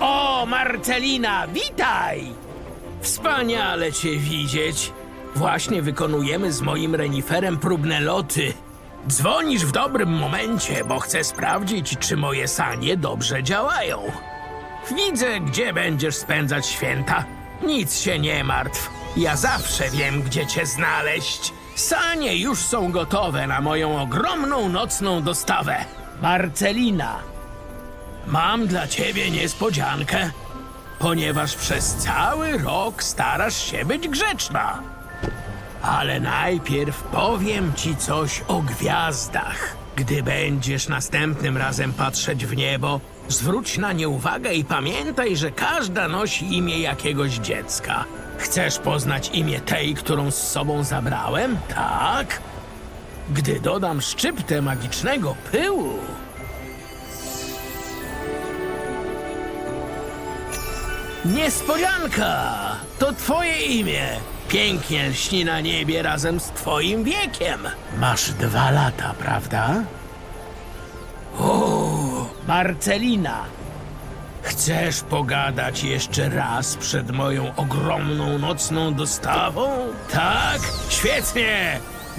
O, Marcelina, witaj! Wspaniale cię widzieć. Właśnie wykonujemy z moim reniferem próbne loty. Dzwonisz w dobrym momencie, bo chcę sprawdzić, czy moje sanie dobrze działają. Widzę, gdzie będziesz spędzać święta. Nic się nie martw. Ja zawsze wiem, gdzie cię znaleźć. Sanie już są gotowe na moją ogromną nocną dostawę. Marcelina, mam dla ciebie niespodziankę, ponieważ przez cały rok starasz się być grzeczna. Ale najpierw powiem ci coś o gwiazdach. Gdy będziesz następnym razem patrzeć w niebo, zwróć na nie uwagę i pamiętaj, że każda nosi imię jakiegoś dziecka. Chcesz poznać imię tej, którą z sobą zabrałem? Tak? Gdy dodam szczyptę magicznego pyłu. Niespodzianka! To twoje imię. Pięknie lśni na niebie razem z twoim wiekiem. Masz dwa lata, prawda? O, Marcelina. Chcesz pogadać jeszcze raz przed moją ogromną nocną dostawą? Tak? Świetnie!